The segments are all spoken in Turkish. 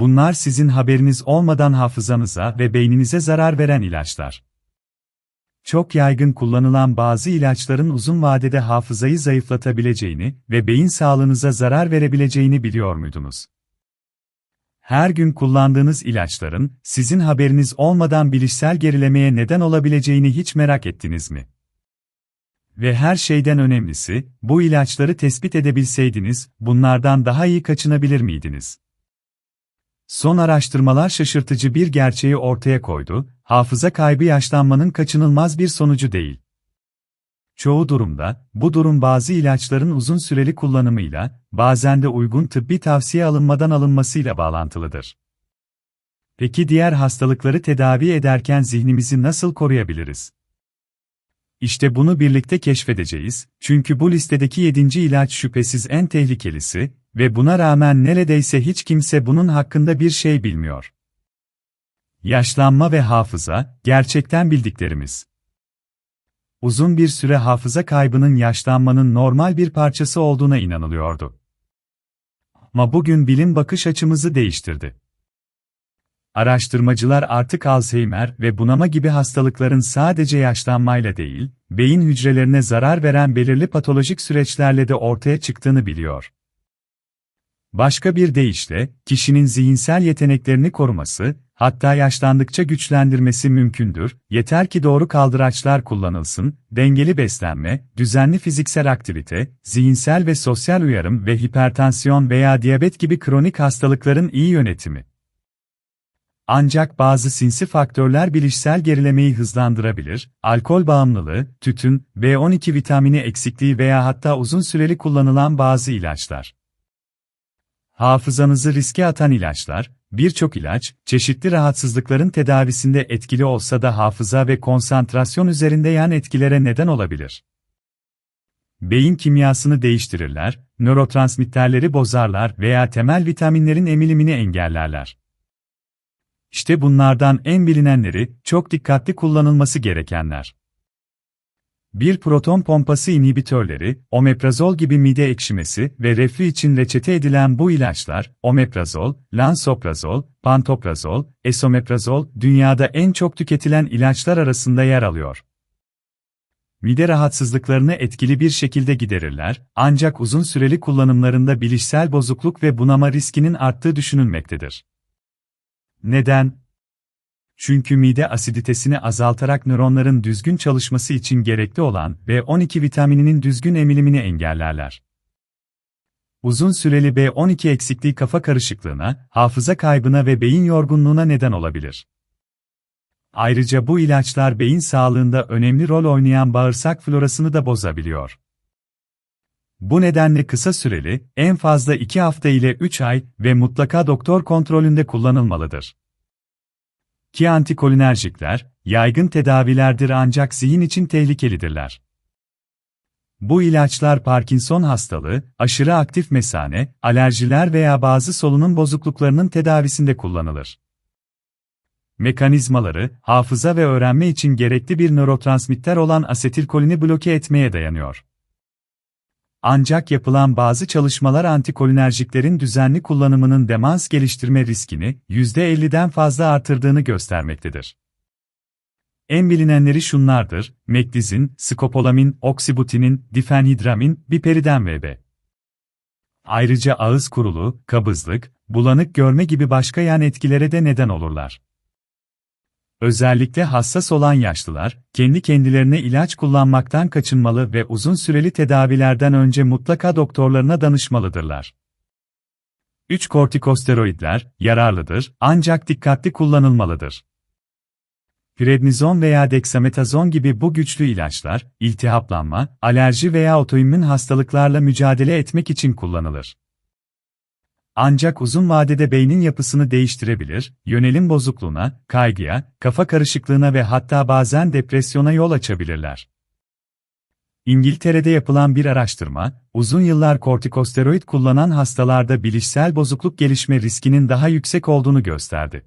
bunlar sizin haberiniz olmadan hafızanıza ve beyninize zarar veren ilaçlar. Çok yaygın kullanılan bazı ilaçların uzun vadede hafızayı zayıflatabileceğini ve beyin sağlığınıza zarar verebileceğini biliyor muydunuz? Her gün kullandığınız ilaçların, sizin haberiniz olmadan bilişsel gerilemeye neden olabileceğini hiç merak ettiniz mi? Ve her şeyden önemlisi, bu ilaçları tespit edebilseydiniz, bunlardan daha iyi kaçınabilir miydiniz? Son araştırmalar şaşırtıcı bir gerçeği ortaya koydu, hafıza kaybı yaşlanmanın kaçınılmaz bir sonucu değil. Çoğu durumda, bu durum bazı ilaçların uzun süreli kullanımıyla, bazen de uygun tıbbi tavsiye alınmadan alınmasıyla bağlantılıdır. Peki diğer hastalıkları tedavi ederken zihnimizi nasıl koruyabiliriz? İşte bunu birlikte keşfedeceğiz, çünkü bu listedeki 7. ilaç şüphesiz en tehlikelisi ve buna rağmen neredeyse hiç kimse bunun hakkında bir şey bilmiyor. Yaşlanma ve hafıza, gerçekten bildiklerimiz. Uzun bir süre hafıza kaybının yaşlanmanın normal bir parçası olduğuna inanılıyordu. Ama bugün bilim bakış açımızı değiştirdi. Araştırmacılar artık Alzheimer ve bunama gibi hastalıkların sadece yaşlanmayla değil, beyin hücrelerine zarar veren belirli patolojik süreçlerle de ortaya çıktığını biliyor. Başka bir deyişle, kişinin zihinsel yeteneklerini koruması, hatta yaşlandıkça güçlendirmesi mümkündür, yeter ki doğru kaldıraçlar kullanılsın, dengeli beslenme, düzenli fiziksel aktivite, zihinsel ve sosyal uyarım ve hipertansiyon veya diyabet gibi kronik hastalıkların iyi yönetimi. Ancak bazı sinsi faktörler bilişsel gerilemeyi hızlandırabilir, alkol bağımlılığı, tütün, B12 vitamini eksikliği veya hatta uzun süreli kullanılan bazı ilaçlar. Hafızanızı riske atan ilaçlar, birçok ilaç, çeşitli rahatsızlıkların tedavisinde etkili olsa da hafıza ve konsantrasyon üzerinde yan etkilere neden olabilir. Beyin kimyasını değiştirirler, nörotransmitterleri bozarlar veya temel vitaminlerin emilimini engellerler. İşte bunlardan en bilinenleri, çok dikkatli kullanılması gerekenler. Bir proton pompası inhibitörleri, omeprazol gibi mide ekşimesi ve reflü için reçete edilen bu ilaçlar, omeprazol, lansoprazol, pantoprazol, esomeprazol, dünyada en çok tüketilen ilaçlar arasında yer alıyor. Mide rahatsızlıklarını etkili bir şekilde giderirler, ancak uzun süreli kullanımlarında bilişsel bozukluk ve bunama riskinin arttığı düşünülmektedir. Neden? Çünkü mide asiditesini azaltarak nöronların düzgün çalışması için gerekli olan B12 vitamininin düzgün emilimini engellerler. Uzun süreli B12 eksikliği kafa karışıklığına, hafıza kaybına ve beyin yorgunluğuna neden olabilir. Ayrıca bu ilaçlar beyin sağlığında önemli rol oynayan bağırsak florasını da bozabiliyor. Bu nedenle kısa süreli, en fazla 2 hafta ile 3 ay ve mutlaka doktor kontrolünde kullanılmalıdır. Ki antikolinerjikler, yaygın tedavilerdir ancak zihin için tehlikelidirler. Bu ilaçlar Parkinson hastalığı, aşırı aktif mesane, alerjiler veya bazı solunum bozukluklarının tedavisinde kullanılır. Mekanizmaları, hafıza ve öğrenme için gerekli bir nörotransmitter olan asetilkolini bloke etmeye dayanıyor. Ancak yapılan bazı çalışmalar antikolinerjiklerin düzenli kullanımının demans geliştirme riskini %50'den fazla artırdığını göstermektedir. En bilinenleri şunlardır, mektizin, skopolamin, oksibutinin, difenhidramin, biperiden vb. Ayrıca ağız kurulu, kabızlık, bulanık görme gibi başka yan etkilere de neden olurlar. Özellikle hassas olan yaşlılar, kendi kendilerine ilaç kullanmaktan kaçınmalı ve uzun süreli tedavilerden önce mutlaka doktorlarına danışmalıdırlar. 3 kortikosteroidler yararlıdır ancak dikkatli kullanılmalıdır. Prednizon veya deksametazon gibi bu güçlü ilaçlar, iltihaplanma, alerji veya otoimmün hastalıklarla mücadele etmek için kullanılır. Ancak uzun vadede beynin yapısını değiştirebilir, yönelim bozukluğuna, kaygıya, kafa karışıklığına ve hatta bazen depresyona yol açabilirler. İngiltere'de yapılan bir araştırma, uzun yıllar kortikosteroid kullanan hastalarda bilişsel bozukluk gelişme riskinin daha yüksek olduğunu gösterdi.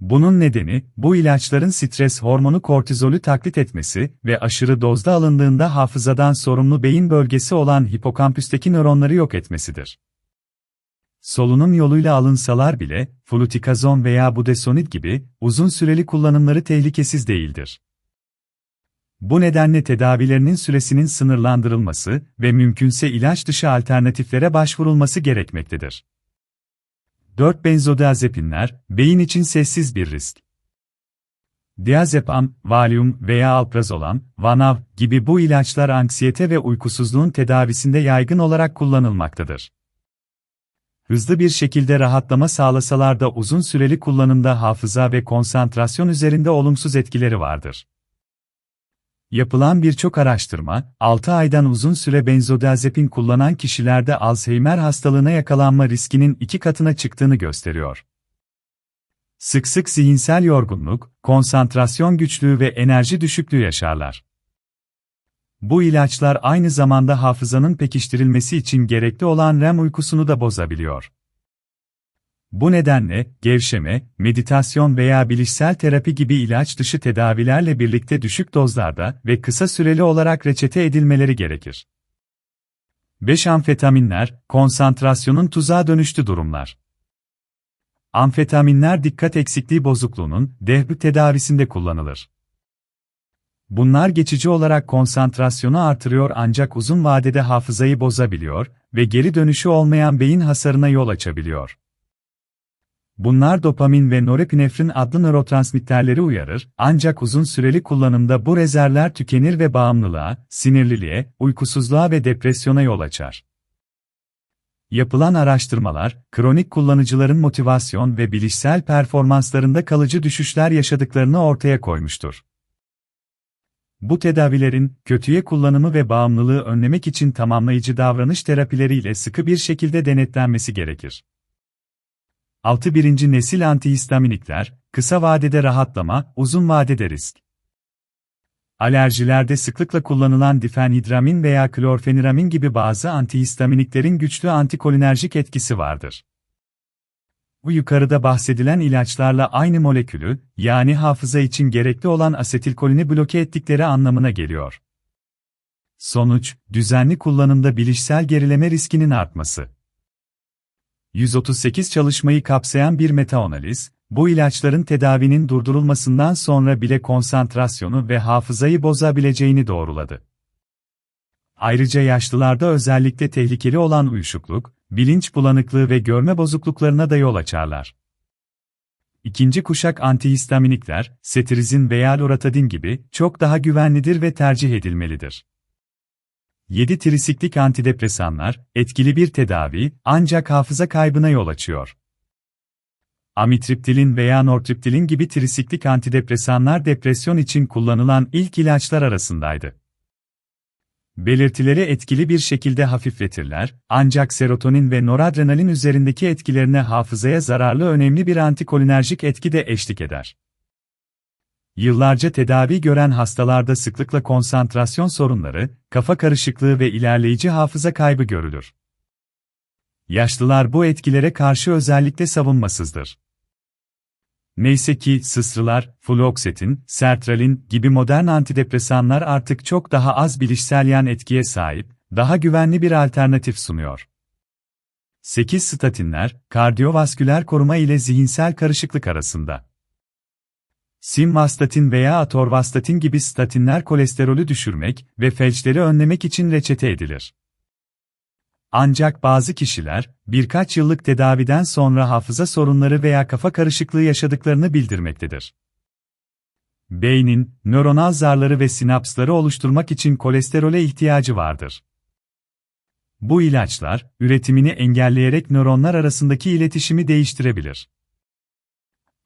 Bunun nedeni, bu ilaçların stres hormonu kortizolü taklit etmesi ve aşırı dozda alındığında hafızadan sorumlu beyin bölgesi olan hipokampüsteki nöronları yok etmesidir. Solunum yoluyla alınsalar bile, flutikazon veya budesonid gibi uzun süreli kullanımları tehlikesiz değildir. Bu nedenle tedavilerinin süresinin sınırlandırılması ve mümkünse ilaç dışı alternatiflere başvurulması gerekmektedir. 4 benzodiazepinler, beyin için sessiz bir risk. Diazepam, Valium veya Alprazolam, Vanav gibi bu ilaçlar anksiyete ve uykusuzluğun tedavisinde yaygın olarak kullanılmaktadır. Hızlı bir şekilde rahatlama sağlasalar da uzun süreli kullanımda hafıza ve konsantrasyon üzerinde olumsuz etkileri vardır. Yapılan birçok araştırma, 6 aydan uzun süre benzodiazepin kullanan kişilerde Alzheimer hastalığına yakalanma riskinin iki katına çıktığını gösteriyor. Sık sık zihinsel yorgunluk, konsantrasyon güçlüğü ve enerji düşüklüğü yaşarlar. Bu ilaçlar aynı zamanda hafızanın pekiştirilmesi için gerekli olan REM uykusunu da bozabiliyor. Bu nedenle, gevşeme, meditasyon veya bilişsel terapi gibi ilaç dışı tedavilerle birlikte düşük dozlarda ve kısa süreli olarak reçete edilmeleri gerekir. 5 amfetaminler, konsantrasyonun tuzağa dönüştü durumlar. Amfetaminler dikkat eksikliği bozukluğunun DHB tedavisinde kullanılır. Bunlar geçici olarak konsantrasyonu artırıyor ancak uzun vadede hafızayı bozabiliyor ve geri dönüşü olmayan beyin hasarına yol açabiliyor. Bunlar dopamin ve norepinefrin adlı nörotransmitterleri uyarır, ancak uzun süreli kullanımda bu rezervler tükenir ve bağımlılığa, sinirliliğe, uykusuzluğa ve depresyona yol açar. Yapılan araştırmalar, kronik kullanıcıların motivasyon ve bilişsel performanslarında kalıcı düşüşler yaşadıklarını ortaya koymuştur. Bu tedavilerin, kötüye kullanımı ve bağımlılığı önlemek için tamamlayıcı davranış terapileriyle sıkı bir şekilde denetlenmesi gerekir. 6. Birinci nesil antihistaminikler, kısa vadede rahatlama, uzun vadede risk. Alerjilerde sıklıkla kullanılan difenhidramin veya klorfeniramin gibi bazı antihistaminiklerin güçlü antikolinerjik etkisi vardır. Bu yukarıda bahsedilen ilaçlarla aynı molekülü, yani hafıza için gerekli olan asetilkolini bloke ettikleri anlamına geliyor. Sonuç, düzenli kullanımda bilişsel gerileme riskinin artması. 138 çalışmayı kapsayan bir metaanaliz, bu ilaçların tedavinin durdurulmasından sonra bile konsantrasyonu ve hafızayı bozabileceğini doğruladı. Ayrıca yaşlılarda özellikle tehlikeli olan uyuşukluk, bilinç bulanıklığı ve görme bozukluklarına da yol açarlar. İkinci kuşak antihistaminikler, setirizin veya loratadin gibi çok daha güvenlidir ve tercih edilmelidir. 7 trisiklik antidepresanlar, etkili bir tedavi, ancak hafıza kaybına yol açıyor. Amitriptilin veya nortriptilin gibi trisiklik antidepresanlar depresyon için kullanılan ilk ilaçlar arasındaydı. Belirtileri etkili bir şekilde hafifletirler, ancak serotonin ve noradrenalin üzerindeki etkilerine hafızaya zararlı önemli bir antikolinerjik etki de eşlik eder. Yıllarca tedavi gören hastalarda sıklıkla konsantrasyon sorunları, kafa karışıklığı ve ilerleyici hafıza kaybı görülür. Yaşlılar bu etkilere karşı özellikle savunmasızdır. Neyse ki sısrılar, fluoksetin, sertralin gibi modern antidepresanlar artık çok daha az bilişsel yan etkiye sahip, daha güvenli bir alternatif sunuyor. 8 statinler, kardiyovasküler koruma ile zihinsel karışıklık arasında. Simvastatin veya atorvastatin gibi statinler kolesterolü düşürmek ve felçleri önlemek için reçete edilir. Ancak bazı kişiler, birkaç yıllık tedaviden sonra hafıza sorunları veya kafa karışıklığı yaşadıklarını bildirmektedir. Beynin, nöronal zarları ve sinapsları oluşturmak için kolesterole ihtiyacı vardır. Bu ilaçlar, üretimini engelleyerek nöronlar arasındaki iletişimi değiştirebilir.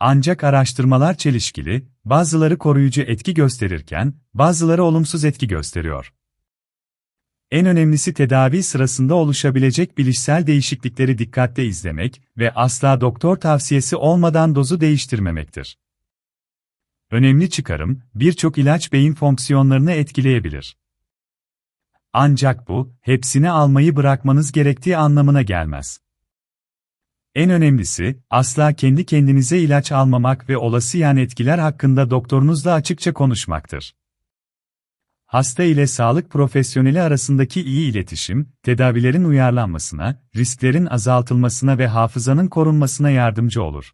Ancak araştırmalar çelişkili, bazıları koruyucu etki gösterirken, bazıları olumsuz etki gösteriyor. En önemlisi tedavi sırasında oluşabilecek bilişsel değişiklikleri dikkatle izlemek ve asla doktor tavsiyesi olmadan dozu değiştirmemektir. Önemli çıkarım, birçok ilaç beyin fonksiyonlarını etkileyebilir. Ancak bu, hepsini almayı bırakmanız gerektiği anlamına gelmez. En önemlisi, asla kendi kendinize ilaç almamak ve olası yan etkiler hakkında doktorunuzla açıkça konuşmaktır. Hasta ile sağlık profesyoneli arasındaki iyi iletişim, tedavilerin uyarlanmasına, risklerin azaltılmasına ve hafızanın korunmasına yardımcı olur.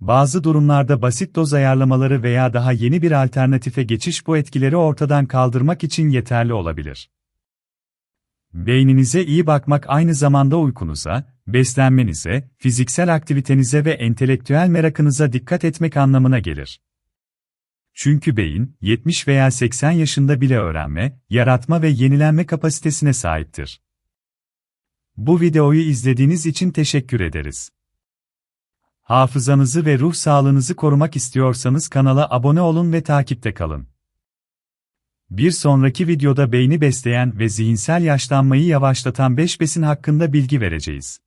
Bazı durumlarda basit doz ayarlamaları veya daha yeni bir alternatife geçiş bu etkileri ortadan kaldırmak için yeterli olabilir. Beyninize iyi bakmak aynı zamanda uykunuza, beslenmenize, fiziksel aktivitenize ve entelektüel merakınıza dikkat etmek anlamına gelir. Çünkü beyin, 70 veya 80 yaşında bile öğrenme, yaratma ve yenilenme kapasitesine sahiptir. Bu videoyu izlediğiniz için teşekkür ederiz. Hafızanızı ve ruh sağlığınızı korumak istiyorsanız kanala abone olun ve takipte kalın. Bir sonraki videoda beyni besleyen ve zihinsel yaşlanmayı yavaşlatan 5 besin hakkında bilgi vereceğiz.